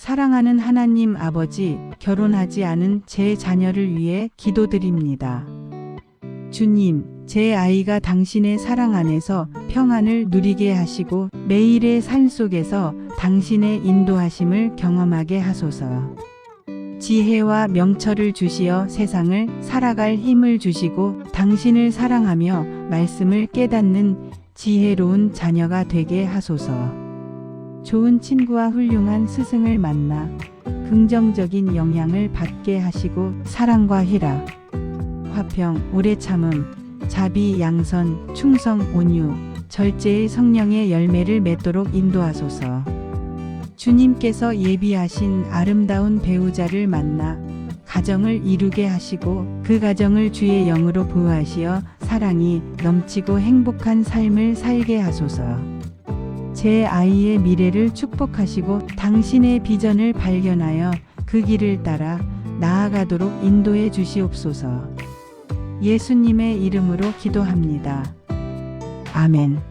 사랑하는 하나님 아버지, 결혼하지 않은 제 자녀를 위해 기도드립니다. 주님, 제 아이가 당신의 사랑 안에서 평안을 누리게 하시고 매일의 삶 속에서 당신의 인도하심을 경험하게 하소서. 지혜와 명철을 주시어 세상을 살아갈 힘을 주시고 당신을 사랑하며 말씀을 깨닫는 지혜로운 자녀가 되게 하소서. 좋은 친구와 훌륭한 스승을 만나 긍정적인 영향을 받게 하시고 사랑과 희락, 화평, 오래 참음, 자비, 양선, 충성, 온유, 절제의 성령의 열매를 맺도록 인도하소서. 주님께서 예비하신 아름다운 배우자를 만나 가정을 이루게 하시고 그 가정을 주의 영으로 부하시어 사랑이 넘치고 행복한 삶을 살게 하소서. 제 아이의 미래를 축복하시고 당신의 비전을 발견하여 그 길을 따라 나아가도록 인도해 주시옵소서. 예수님의 이름으로 기도합니다. 아멘.